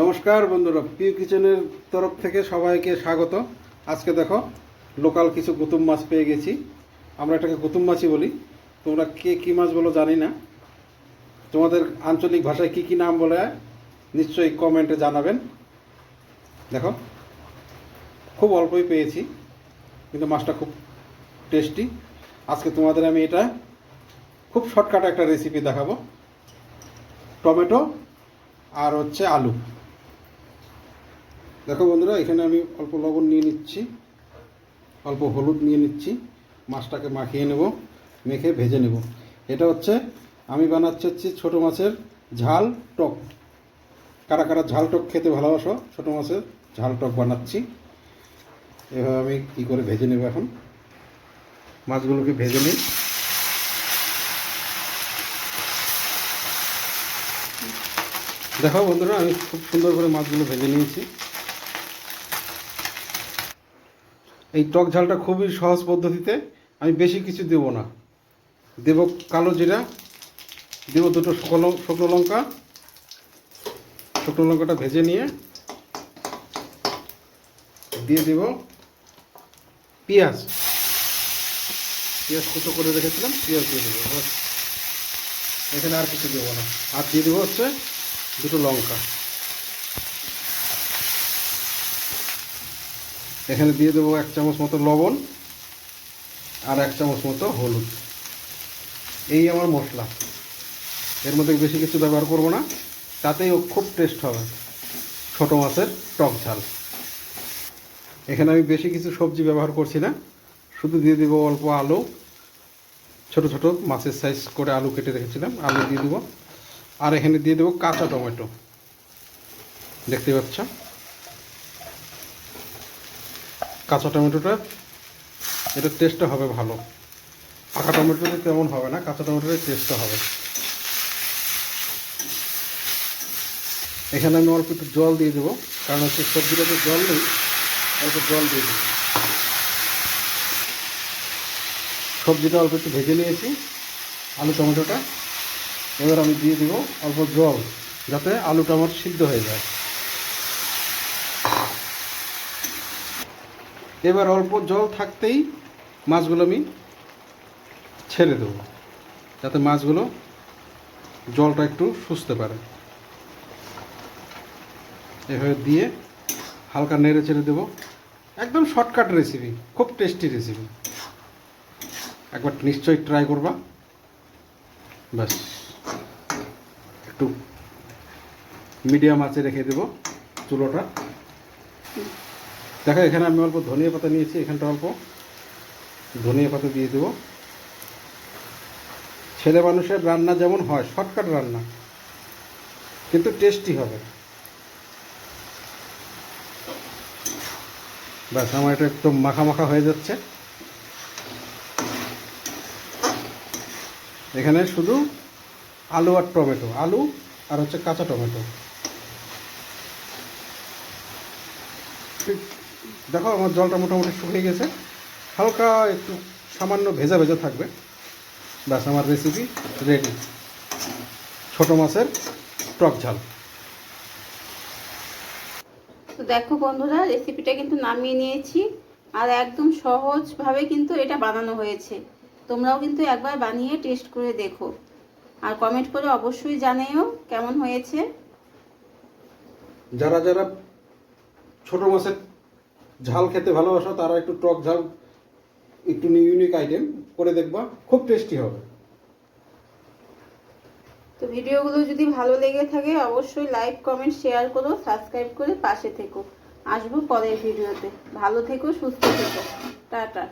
নমস্কার বন্ধুরা পিউ কিচেনের তরফ থেকে সবাইকে স্বাগত। আজকে দেখো লোকাল কিছু গুতুম মাছ পেয়ে গেছি। আমরা এটাকে গুতুম মাছই বলি। তোমরা কে কী মাছ বলো জানি না। তোমাদের আঞ্চলিক ভাষায় কি কি নাম বলে নিশ্চয়ই কমেন্টে জানাবেন। দেখো, খুব অল্পই পেয়েছি, কিন্তু মাছটা খুব টেস্টি আজকে তোমাদের আমি এটা খুব শর্টকাট একটা রেসিপি দেখাবো। টমেটো আর হচ্ছে আলু। দেখো বন্ধুরা, এখানে আমি অল্প লবণ নিয়ে নিচ্ছি, অল্প হলুদ নিয়ে নিচ্ছি, মাছটাকে মাখিয়ে নেব, মেখে ভেজে নেব। এটা হচ্ছে, আমি বানাচ্ছি হচ্ছে ছোটো মাছের ঝাল টক। কারা কারা ঝাল টক খেতে ভালোবাসো, ছোটো মাছের ঝাল টক বানাচ্ছি। এভাবে আমি কী করে ভেজে নেব এখন? মাছগুলোকে ভেজে নিই। দেখো বন্ধুরা, আমি খুব সুন্দর করে মাছগুলো ভেজে নিয়েছি। এই টক ঝালটা খুবই সহজ পদ্ধতিতে আমি বেশি কিছু দেব না। দেব কালো জিরা, দেব দুটো শুকনো শুকনো লঙ্কা। শুকনো লঙ্কাটা ভেজে নিয়ে দিয়ে দেব পেঁয়াজ। পেঁয়াজ কুচো করে রেখেছিলাম, পেঁয়াজ দিয়ে দেবো। এখানে আর কিছু দেবো না। আর দিয়ে দেবো হচ্ছে দুটো লঙ্কা। এখানে দিয়ে দেবো এক চামচ মতো লবণ আর এক চামচ মতো হলুদ। এই আমার মশলা। এর মধ্যে বেশি কিছু ব্যবহার করব না। তাতেই ও খুব টেস্ট হবে। ছোটো মাছের টক ঝাল। এখানে আমি বেশি কিছু সবজি ব্যবহার করছি না। শুধু দিয়ে দেবো অল্প আলু। ছোট ছোট মাছের সাইজ করে আলু কেটে রেখেছিলাম। আলু দিয়ে দেবো। আর এখানে দিয়ে দেবো কাঁচা টমেটো। দেখতে পাচ্ছ? কাঁচা টমেটোটা এটার টেস্টটা হবে ভালো। পাকা টমেটোতে তেমন হবে না, কাঁচা টমেটোর টেস্টটা হবে। এখানে আমি অল্প একটু জল দিয়ে দেবো, কারণ হচ্ছে সবজিটাতে জল নেই, অল্প জল দিয়ে দেবো। সবজিটা অল্প একটু ভেজে নিয়েছি, আলু টমেটোটা। এবার আমি দিয়ে দিব অল্প জল, যাতে আলুটা আমার সিদ্ধ হয়ে যায়। এবার অল্প জল থাকতেই মাছগুলো আমি ছেড়ে দেবো, যাতে মাছগুলো জলটা একটু শুষতে পারে। এভাবে দিয়ে হালকা নেড়ে ছেড়ে দেবো। একদম শর্টকাট রেসিপি খুব টেস্টি রেসিপি একবার নিশ্চয়ই ট্রাই করবা। ব্যাস। একটু মিডিয়াম আঁচে রেখে দেবো চুলোটা। দেখো, এখানে আমি অল্প ধনিয়া পাতা নিয়েছি, এখানটা অল্প ধনিয়া পাতা দিয়ে দেবো। ছেলে মানুষের রান্না যেমন হয়, শর্টকাট রান্না, কিন্তু টেস্টি হবে। ব্যাস, আমার এটা একটু মাখা মাখা হয়ে যাচ্ছে। এখানে শুধু আলু আর টমেটো, আলু আর হচ্ছে কাঁচা টমেটো। ঠিক দেখো আমার জলটা মোটামুটি শুকিয়ে গেছে। হালকা একটু সামান্য ভেজা ভেজা থাকবে। ব্যাস আমার রেসিপি রেডি ছোটো মাছের টক ঝাল। তো দেখো বন্ধুরা রেসিপিটা কিন্তু নামিয়ে নিয়েছি। আর একদম সহজভাবে কিন্তু এটা বানানো হয়েছে। তোমরাও কিন্তু একবার বানিয়ে টেস্ট করে দেখো। আর কমেন্ট করে অবশ্যই জানিও কেমন হয়েছে। যারা যারা ছোটো মাছের ঝাল খেতে ভালোবাসো, তারা একটু টক ঝাল, একটু ইউনিক আইটেম করে দেখবা, খুব টেস্টি হবে। তো ভিডিওগুলো যদি ভালো লেগে থাকে, অবশ্যই লাইক কমেন্ট শেয়ার করো সাবস্ক্রাইব করে পাশে থেকো। আসব পরের ভিডিওতে। ভালো থেকো, সুস্থ থেকো। টাটা।